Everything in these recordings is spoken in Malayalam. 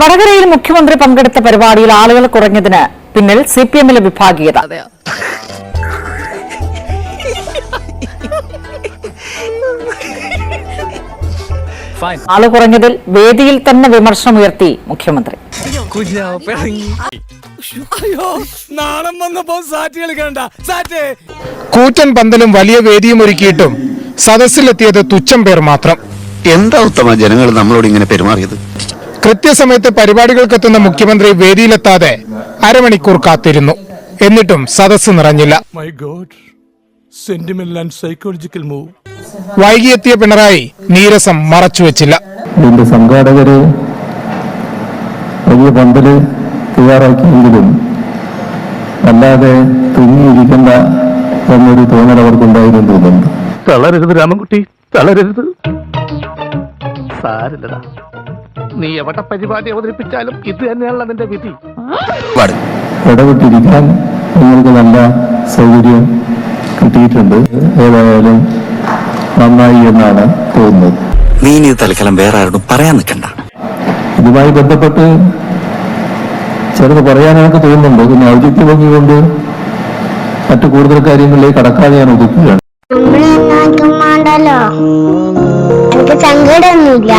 വടകരയിൽ മുഖ്യമന്ത്രി പങ്കെടുത്ത പരിപാടിയിൽ ആളുകൾ കുറഞ്ഞതിന് പിന്നിൽ സി പി എമ്മിലെ വിഭാഗീയത ഫൈൻ ആൾ കുറഞ്ഞതിൽ വേദിയിൽ തന്നെ വിമർശനം ഉയർത്തി മുഖ്യമന്ത്രി. കൂറ്റൻ പന്തലും വലിയ വേദിയും ഒരുക്കിയിട്ടും സദസ്സിലെത്തിയത് തുച്ഛം പേർ മാത്രം. എന്താ ഉത്തമ ജനങ്ങൾ നമ്മളോട് ഇങ്ങനെ പെരുമാറിയത്? കൃത്യസമയത്ത് പരിപാടികൾക്കെത്തുന്ന മുഖ്യമന്ത്രി വേദിയിലെത്താതെ അരമണിക്കൂർ കാത്തിരുന്നു. എന്നിട്ടും സദസ് നിറഞ്ഞില്ല. My god sentimental and psychological move വൈകിയെത്തിയ Pinarayi നീരസം മറച്ചുവെച്ചില്ല ഇതിന്റെ സംഘാടകര് വലിയ പന്തൽ തയ്യാറാക്കിയെങ്കിലും അല്ലാതെ തുങ്ങിയിരിക്കുന്ന എന്നൊരു തോന്നൽ അവർക്കുണ്ടായിരുന്നു തോന്നുന്നുണ്ട് തളരരുത് രാമൻകുട്ടി തളരരുത്. സാരില്ലടാ. നീ എവിടെ പരിപാടി അവതരിപ്പിച്ചാലും ഇത് തന്നെയാണല്ലോ അതിന്റെ വിധി പാട്. ഇടപെട്ടിരിക്കാൻ നിങ്ങൾക്ക് നല്ല സൗകര്യം കിട്ടിയിട്ടുണ്ട് ഏതായാലും നന്നായി എന്നാണ് തോന്നുന്നത് നീ ഇനി തൽക്കാലം വേറെ ആരോടും പറയാൻ നിൽക്കണ്ട ഇതുമായി ബന്ധപ്പെട്ട് ചിലത് പറയാൻ എനിക്ക് തോന്നുന്നുണ്ട് പിന്നെ ഔദ്യോഗിക ഭംഗി കൊണ്ട് മറ്റു കൂടുതൽ കാര്യങ്ങളിലേക്ക് കടക്കാതെ ഞാൻ ഒതുക്കുകയാണ് എനിക്ക് സങ്കടമൊന്നുമില്ല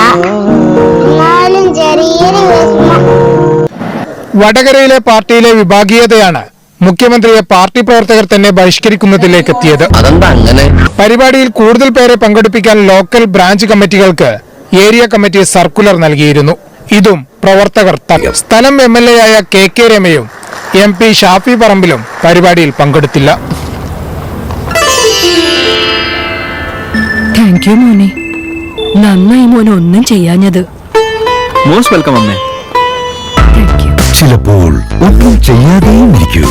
വടകരയിലെ പാർട്ടിയിലെ വിഭാഗീയതയാണ് മുഖ്യമന്ത്രിയെ പാർട്ടി പ്രവർത്തകർ തന്നെ ബഹിഷ്കരിക്കുന്നതിലേക്ക് എത്തിയത് അങ്ങനെ? പരിപാടിയിൽ കൂടുതൽ പേരെ പങ്കെടുപ്പിക്കാൻ ലോക്കൽ ബ്രാഞ്ച് കമ്മിറ്റികൾക്ക് ഏരിയ കമ്മിറ്റി സർക്കുലർ നൽകിയിരുന്നു. ഇതും പ്രവർത്തകർ സ്ഥലം എം എൽ എ ആയ കെ കെ രമയും എം പി ഷാഫി പറമ്പിലും പരിപാടിയിൽ പങ്കെടുത്തില്ല. താങ്ക് യു മോനെ. നന്നായി മോനെ ഒന്നും ചെയ്യാഞ്ഞത്. മോസ്റ്റ് വെൽക്കം അമ്മേ. ചിലപ്പോൾ ഒന്നും ചെയ്യാതെയും ഇരിക്കൂ